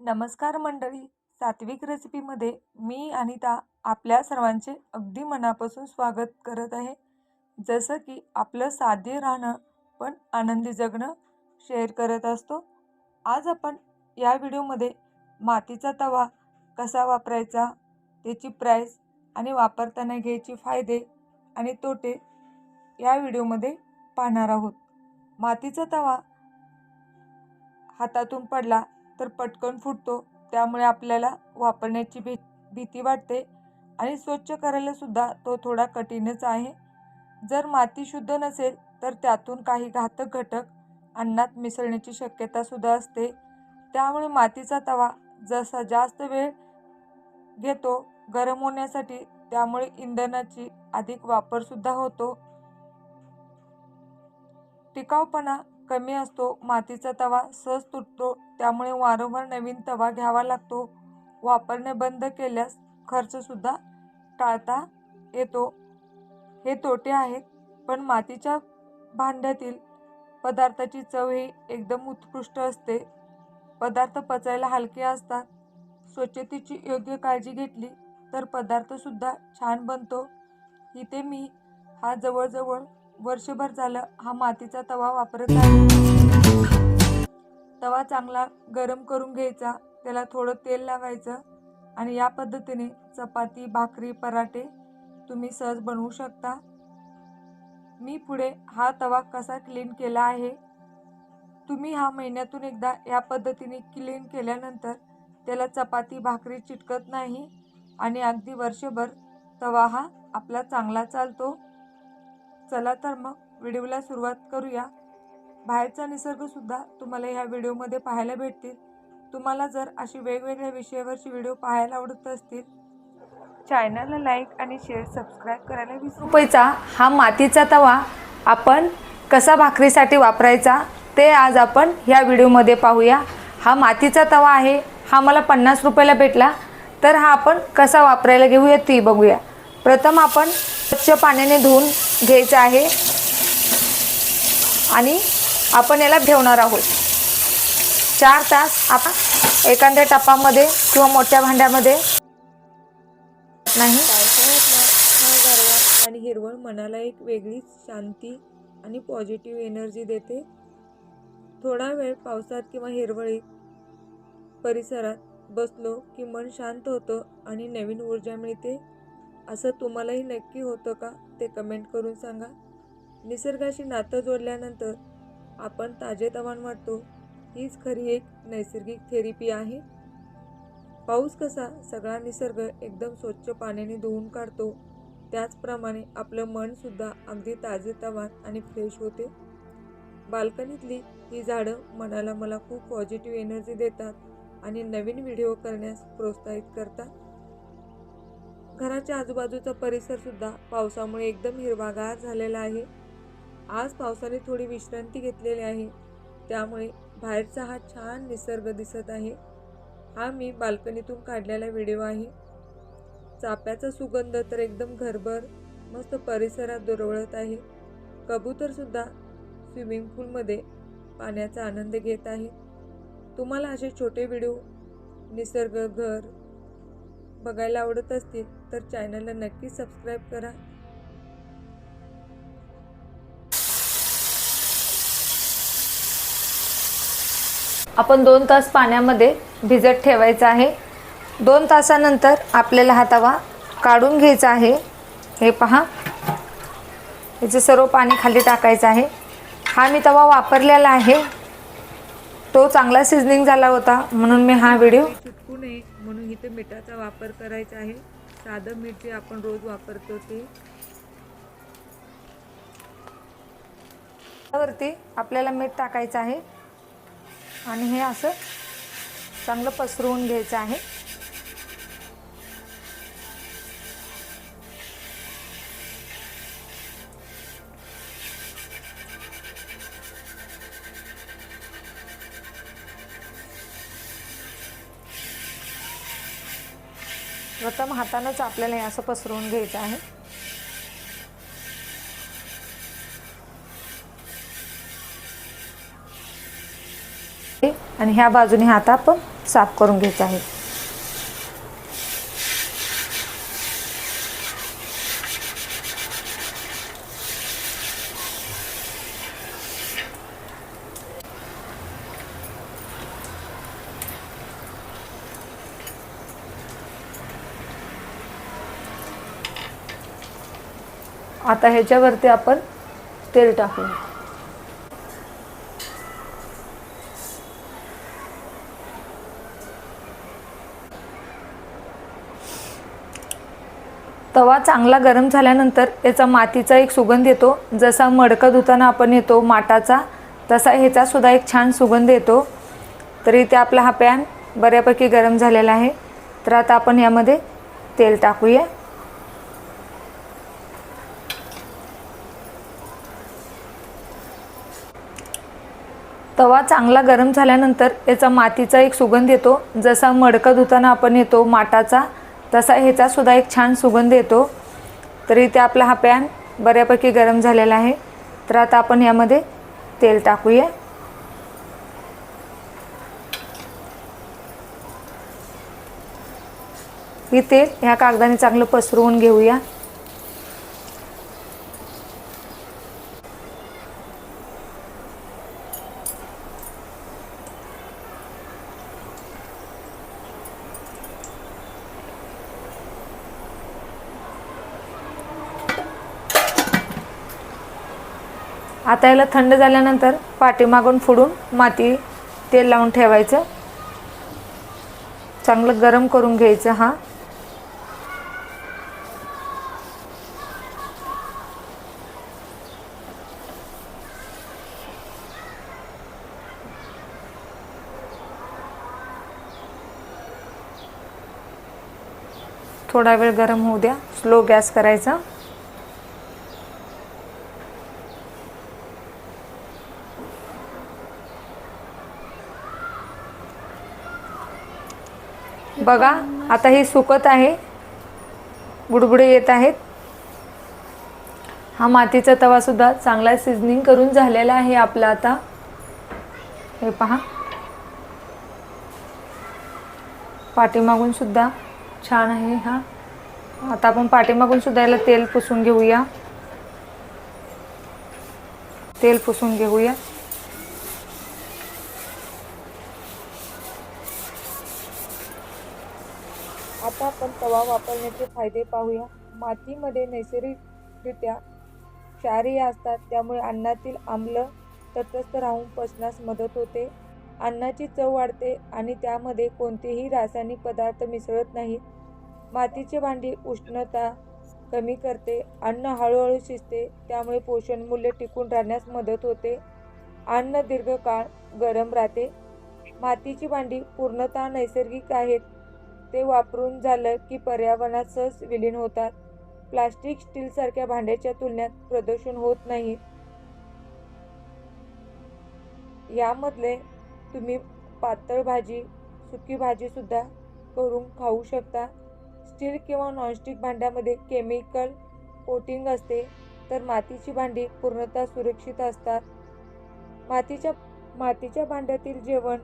नमस्कार मंडळी. सात्विक रेसिपीमध्ये मी अनिता आपल्या सर्वांचे अगदी मनापासून स्वागत करत आहे. जसं की आपलं साधे राहणं पण आनंदी जगणं शेअर करत असतो. आज आपण या व्हिडिओमध्ये मातीचा तवा कसा वापरायचा त्याची प्राईस आणि वापरताना घ्यायचे फायदे आणि तोटे या व्हिडिओमध्ये पाहणार आहोत. मातीचा तवा हातातून पडला तर पटकन फुटतो. त्यामुळे आपल्याला वापरण्याची भी भीती वाटते आणि स्वच्छ करायलासुद्धा तो थोडा कठीणच आहे. जर माती शुद्ध नसेल तर त्यातून काही घातक घटक अन्नात मिसळण्याची शक्यतासुद्धा असते. त्यामुळे मातीचा तवा जसा जास्त वेळ घेतो गरम होण्यासाठी त्यामुळे इंधनाची अधिक वापरसुद्धा होतो. टिकाऊपणा कमी असतो मातीचा तवा सहज तुटतो त्यामुळे वारंवार नवीन तवा घ्यावा लागतो. वापरणे बंद केल्यास खर्चसुद्धा टाळता येतो. हे तोटे आहेत पण मातीच्या भांड्यातील पदार्थाची चव ही एकदम उत्कृष्ट असते. पदार्थ पचायला हलके असतात. स्वच्छतेची योग्य काळजी घेतली तर पदार्थसुद्धा छान बनतो. इथे मी हा जवळजवळ वर्षभर झालं हा मातीचा तवा वापरत आहे तवा चांगला गरम करून घ्यायचा त्याला थोडं तेल लावायचं आणि या पद्धतीने चपाती भाकरी पराठे तुम्ही सहज बनवू शकता. मी पुढे हा तवा कसा क्लीन केला आहे? तुम्ही हा महिन्यातून एकदा या पद्धतीने क्लीन केल्यानंतर त्याला चपाती भाकरी चिटकत नाही आणि अगदी वर्षभर तवा हा आपला चांगला चालतो. चला तर मग व्हिडिओला सुरुवात करूया. बाहेरचा निसर्गसुद्धा तुम्हाला ह्या व्हिडिओमध्ये पाहायला भेटतील. तुम्हाला जर अशी वेगवेगळ्या विषयावरची व्हिडिओ पाहायला आवडत असतील चॅनलला लाईक आणि शेअर सबस्क्राईब करायला वीस रुपयेचा हा मातीचा तवा आपण कसा भाकरीसाठी वापरायचा ते आज आपण ह्या व्हिडिओमध्ये पाहूया. हा मातीचा तवा आहे हा मला पन्नास रुपयाला भेटला तर हा आपण कसा वापरायला घेऊया ती बघूया. प्रथम आपण स्वच्छ पाण्याने धुवून घ्यायचं आहे. आणि आपण याला ठेवणार आहोत. चार तास आपण एखाद्या टपामध्ये किंवा मोठ्या भांड्यामध्ये नाही. आणि हिरवळ मनाला एक वेगळीच शांती आणि पॉझिटिव्ह एनर्जी देते. थोडा वेळ पावसात किंवा हिरवळीत परिसरात बसलो की मन शांत होतं आणि नवीन ऊर्जा मिळते. असं तुम्हालाही नक्की होतं का ते कमेंट करून सांगा. निसर्गाशी नातं जोडल्यानंतर आपण ताजेतवान वाटतो. हीच खरी एक नैसर्गिक थेरपी आहे. पाऊस कसा सगळा निसर्ग एकदम स्वच्छ पाण्याने धुवून काढतो. त्याचप्रमाणे आपलं मनसुद्धा अगदी ताजेतवान आणि फ्रेश होते. बाल्कनीतली ही झाडं मनाला मला खूप पॉझिटिव्ह एनर्जी देतात आणि नवीन व्हिडिओ करण्यास प्रोत्साहित करतात. घराच्या आजूबाजूचा परिसरसुद्धा पावसामुळे एकदम हिरवागार झालेला आहे. आज पावसाने थोडी विश्रांती घेतलेली आहे. त्यामुळे बाहेरचा हा छान निसर्ग दिसत आहे. हा मी बाल्कनीतून काढलेला व्हिडिओ आहे. चाप्याचा सुगंध तर एकदम घरभर मस्त परिसरात दुरवळत आहे. कबूतरसुद्धा स्विमिंग पूलमध्ये पाण्याचा आनंद घेत आहे. तुम्हाला असे छोटे व्हिडिओ निसर्ग घर बघायला आवडत असतील तर चॅनलला नक्की सबस्क्राईब करा. आपण दोन तास पाण्यामध्ये भिजत ठेवायचं आहे. दोन तासानंतर आपल्याला हा तवा काढून घ्यायचा आहे. हे पहा. याचं सर्व पाणी खाली टाकायचं आहे. हा मी तवा वापरलेला आहे. तो चांगला सिझनिंग झाला होता म्हणून मी हा व्हिडिओ चिटकू नये म्हणून इथे मिठाचा वापर करायचा आहे. साधं मीठ जे आपण रोज वापरतो ते. वरती आपल्याला मीठ टाकायचं आहे. आणि हे असं चांगलं पसरवून घ्यायचं आहे. प्रथम हातानंच आपल्याला हे असं पसरवून घ्यायचं आहे. आणि ह्या बाजूने हात आपण साफ करून घ्यायचा आहे. आता ह्याच्यावरती आपण तेल टाकू. तवा चांगला गरम झाल्यानंतर याचा मातीचा एक सुगंध येतो. जसा मडकं धुताना आपण येतो माटाचा तसा ह्याचा सुद्धा एक छान सुगंध येतो. तर इथे आपला हा पॅन बऱ्यापैकी गरम झालेला आहे. तर आता आपण यामध्ये तेल टाकूया. तवा चांगला गरम झाल्यानंतर याचा मातीचा एक सुगंध येतो. जसा मडकं धुताना आपण येतो माटाचा तसा ह्याचासुद्धा एक छान सुगंध येतो. तर इथे आपला हा पॅन बऱ्यापैकी गरम झालेला आहे. तर आता आपण यामध्ये तेल टाकूया. ही तेल ह्या कागदाने चांगलं पसरवून घेऊया. आता याला थंड झाल्यानंतर पाठीमागून फोडून माती तेल लावून ठेवायचं. चांगलं गरम करून घ्यायचं हा. थोडा वेळ गरम होऊ द्या. स्लो गॅस करायचा. बघा आता हे सुकत आहे. बुडबुडे येत आहेत. हा मातीचा तवासुद्धा चांगला सिझनिंग करून झालेला आहे आपला आता. हे पहा. पाठीमागून सुद्धा छान आहे हा. आता आपण पाठीमागून सुद्धा याला तेल पुसून घेऊया. तेल पुसून घेऊया. आता आपण तवा वापरण्याचे फायदे पाहूया. मातीमध्ये नैसर्गिकरित्या क्षारीय असतात त्यामुळे अन्नातील आम्ल तटस्थ राहून पचनास मदत होते. अन्नाची चव वाढते आणि त्यामध्ये कोणतेही रासायनिक पदार्थ मिसळत नाहीत. मातीचे भांडी उष्णता कमी करते अन्न हळूहळू शिजते त्यामुळे पोषण मूल्य टिकून राहण्यास मदत होते. अन्न दीर्घकाळ गरम राहते. मातीची भांडी पूर्णतः नैसर्गिक आहेत. ते वापरून झालं की पर्यावरणात सहज विलीन होतात. प्लास्टिक स्टीलसारख्या भांड्याच्या तुलनेत प्रदूषण होत नाही. यामधले तुम्ही पातळ भाजी सुकी भाजीसुद्धा करून खाऊ शकता. स्टील किंवा नॉनस्टिक भांड्यामध्ये केमिकल कोटिंग असते तर मातीची भांडी पूर्णतः सुरक्षित असतात. मातीच्या मातीच्या भांड्यातील जेवण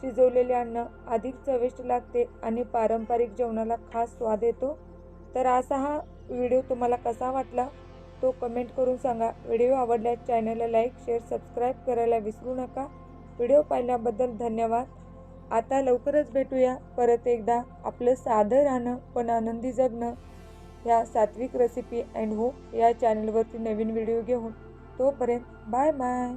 शिजवलेले अन्न अधिक चविष्ट लागते आणि पारंपरिक जेवणाला खास स्वाद येतो. तर असा हा व्हिडिओ तुम्हाला कसा वाटला तो कमेंट करून सांगा. व्हिडिओ आवडल्यास चॅनलला लाईक शेअर सबस्क्राईब करायला विसरू नका. व्हिडिओ पाहिल्याबद्दल धन्यवाद. आता लवकरच भेटूया. परत एकदा आपलं साधं राहणं पण आनंदी जगणं ह्या सात्विक रेसिपी अँड हो या चॅनलवरती नवीन व्हिडिओ घेऊन. तोपर्यंत बाय बाय